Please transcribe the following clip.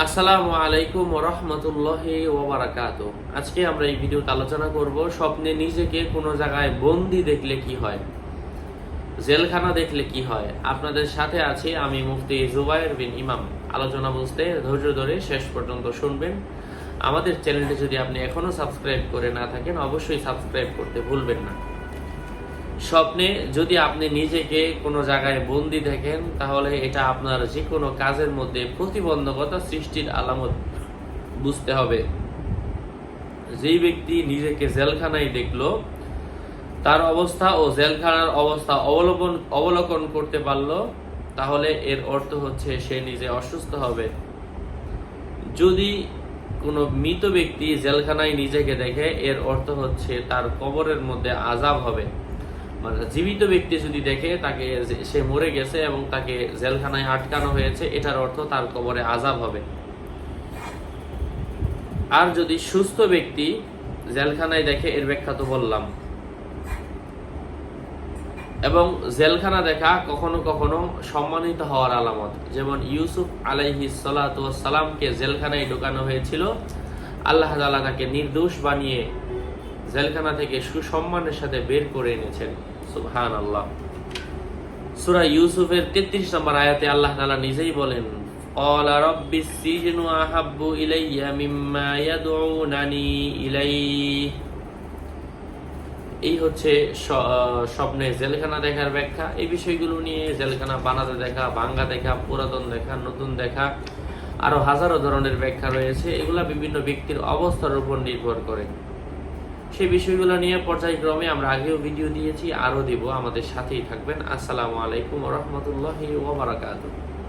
আসসালামু আলাইকুম রহমতুল্লাহ ওবরাকাত আজকে আমরা এই ভিডিওতে আলোচনা করব স্বপ্নে নিজেকে কোনো জায়গায় বন্দি দেখলে কি হয়? জেলখানা দেখলে কি হয়? আপনাদের সাথে আছি আমি মুফতি জুবাইর বিন ইমাম। আলোচনা বুঝতে, ধৈর্য ধরে শেষ পর্যন্ত শুনবেন। আমাদের চ্যানেলটি যদি আপনি এখনও সাবস্ক্রাইব করে না থাকেন, অবশ্যই সাবস্ক্রাইব করতে ভুলবেন না। স্বপ্নে যদি আপনি নিজেকে কোনো জায়গায় বন্দি দেখেন, তাহলে এটা আপনার যে কোনো কাজের মধ্যে প্রতিবন্ধকতা সৃষ্টির আলামত বুঝতে হবে। যেই ব্যক্তি নিজেকে জেলখানায় দেখল, তার অবস্থা ও জেলখানার অবস্থা অবলম্বন, অবলোকন করতে পারল, তাহলে এর অর্থ হচ্ছে সে নিজে অসুস্থ হবে। যদি কোনো মৃত ব্যক্তি জেলখানায় নিজেকে দেখে, এর অর্থ হচ্ছে তার কবরের মধ্যে আজাব হবে। মানে জীবিত ব্যক্তি যদি দেখে, তাকে সে মরে গেছে এবং তাকে জেলখানায় আটকানো হয়েছে, এটার অর্থ তার কবরে আজাব হবে। আর যদি সুস্থ ব্যক্তি জেলখানায় দেখে, এর ব্যাখ্যা তো বললাম। এবং জেলখানা দেখা কখনো কখনো সম্মানিত হওয়ার আলামত। যেমন ইউসুফ আলাইহি সালামকে জেলখানায় ঢোকানো হয়েছিল। আল্লাহ তাকে নির্দোষ বানিয়ে জেলখানা থেকে সুসম্মানের সাথে বের করে এনেছেন সুবহান আল্লাহ সুরা ইউসুফের তেত্রিশ নম্বর আয়াতে আল্লাহ তাআলা নিজেই বলেন قال رب السجن أحب إلي مما يدعونني إليه এই হচ্ছে স- আহ, স্বপ্নে জেলখানা দেখার ব্যাখ্যা এই বিষয়গুলো নিয়ে জেলখানা বানাতে দেখা ভাঙ্গা দেখা পুরাতন দেখা নতুন দেখা আরো হাজারো ধরনের ব্যাখ্যা রয়েছে এগুলা বিভিন্ন ব্যক্তির অবস্থার উপর নির্ভর করে সেই বিষয়গুলো নিয়ে পর্যায়ক্রমে আমরা আগেও ভিডিও দিয়েছি, আরও দিব। আমাদের সাথেই থাকবেন। আসসালামু আলাইকুম রহমতুল্লাহ ওবরাকাতুহ